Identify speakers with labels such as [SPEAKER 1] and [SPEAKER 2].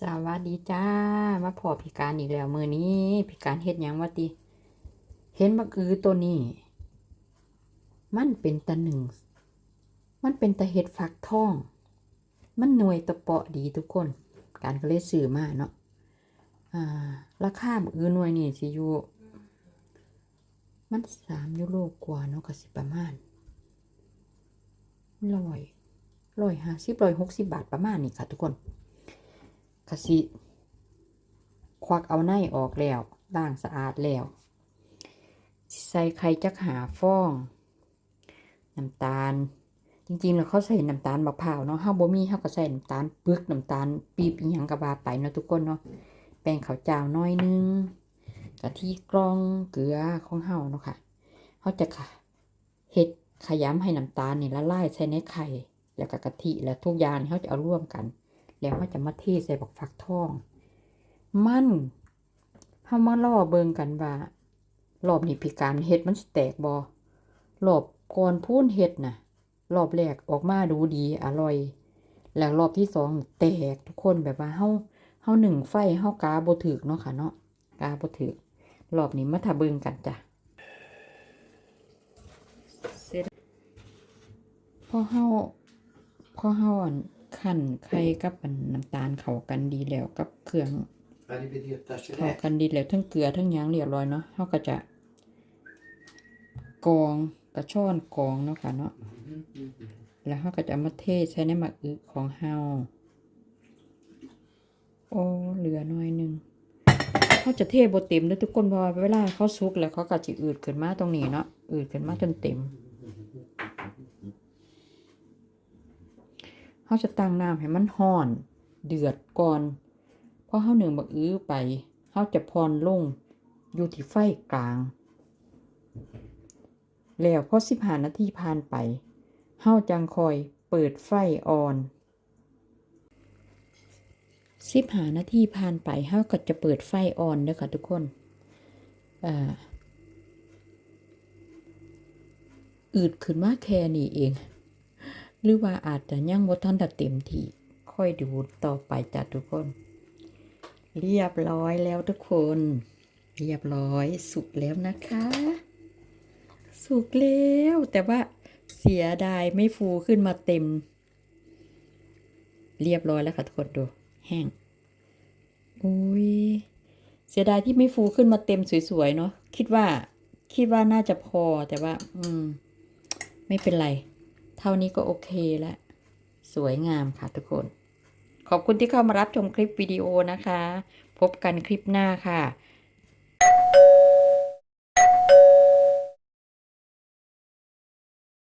[SPEAKER 1] สวัสดีจ้ามาพอพิการอีกแล้วมือนี้พิการเฮ็ดยังวะติเห็นบักอือตัวนี้ มันเป็นตะหนึ่ง มันเป็นตะเห็ดฟักทอง มันหน่วยตะเปาะดีทุกคน การก็เลยซื้อมาเนาะอ่าราคาบักอือหน่วยนี่สิอยู่มันสามยูโรกว่าเนาะก็สิประมาณร้อยร้อยห้าสิบร้อยหกสิบบาทประมาณนี้ค่ะทุกคน กะสิควักเอาในออกแล้วล้างสะอาดแล้ว ใส่ไข่จักหาฟอง น้ำตาล จริงๆ แล้วเขาใส่น้ำตาลมะพร้าวเนาะเฮาบ่มีเฮาก็ใส่น้ำตาลปึกน้ำตาลปี๊บอีหยังก็ว่าไปเนาะทุกคนเนาะแป้งข้าวเจ้าน้อยนึงกะทิกรองเกลือของเฮาเนาะค่ะเฮาจะค่ะเฮ็ดขยำให้น้ำตาลนี่ละลายใส่ในไข่ แล้วก็กะทิแล้วทุกอย่างเฮาจะเอาร่วมกัน แล้วเขาจะมาเทใส่บักฟักทอง มันเฮามาล่อเบิงกันว่ารอบนี้พิการเฮ็ดมันแตกบ่รอบก่อนพูนเฮ็ดน่ะ รอบแรกออกมาดูดีอร่อย แล้วรอบที่สองแตกทุกคนแบบว่าเฮาเฮาหนึ่งไฟเฮากาบถึกเนาะค่ะเนาะกาบถึกรอบนี้มาถ้าเบิงกันจ้ะพอเฮาพอเฮาอัน คั่นไข่กับอันน้ำตาลเข้ากันดีแล้วกับเครื่อง
[SPEAKER 2] Arrivederci
[SPEAKER 1] เข้า
[SPEAKER 2] lei.
[SPEAKER 1] กันดีแล้วทั้งเกลือทั้งหยางเรียบร้อยเนาะเฮาก็จะกรองกระชอนกรองเนาะค่ะเนาะแล้วเฮาก็จะเอามาเทใส่ในหมักอึของเฮาโอ้เหลือน้อยหนึงเขาจะเทบ่เต็มเด้อทุกคนเพราะว่าเวลาเขาสุกแล้วเขาก็สิอืดขึ้นมาตรงนี้เนาะอืดขึ้นมาจนเต็ม เขาจะตั้งน้ำให้มันห้อน เดือดก่อนพอเขาหนึ่งบักอื้อไปเขาจะพรลงอยู่ที่ไฟกลาง แล้วพอสิบหานาทีผ่านไปเฮาจังคอยเปิดไฟอ่อนสิบหานาทีผ่านไปเฮาก็จะเปิดไฟอ่อนเด้อค่ะทุกคนอ่าอืดขึ้นมาแค่นี้เอง หรือว่าอาจจะยังบ่ทันได้เต็มที่ค่อยดูต่อไปจ้ะทุกคน เรียบร้อยแล้วทุกคน เรียบร้อยสุกแล้วนะคะ สุกแล้วแต่ว่าเสียดายไม่ฟูขึ้นมาเต็ม เรียบร้อยแล้วค่ะทุกคนดู แห้งอุ้ยเสียดายที่ไม่ฟูขึ้นมาเต็มสวยๆเนาะคิดว่าคิดว่าน่าจะพอแต่ว่า อืม ไม่เป็นไร เท่านี้ก็โอเคแล้วสวยงามค่ะทุกคน ขอบคุณที่เข้ามารับชมคลิปวิดีโอนะคะ พบกันคลิปหน้าค่ะ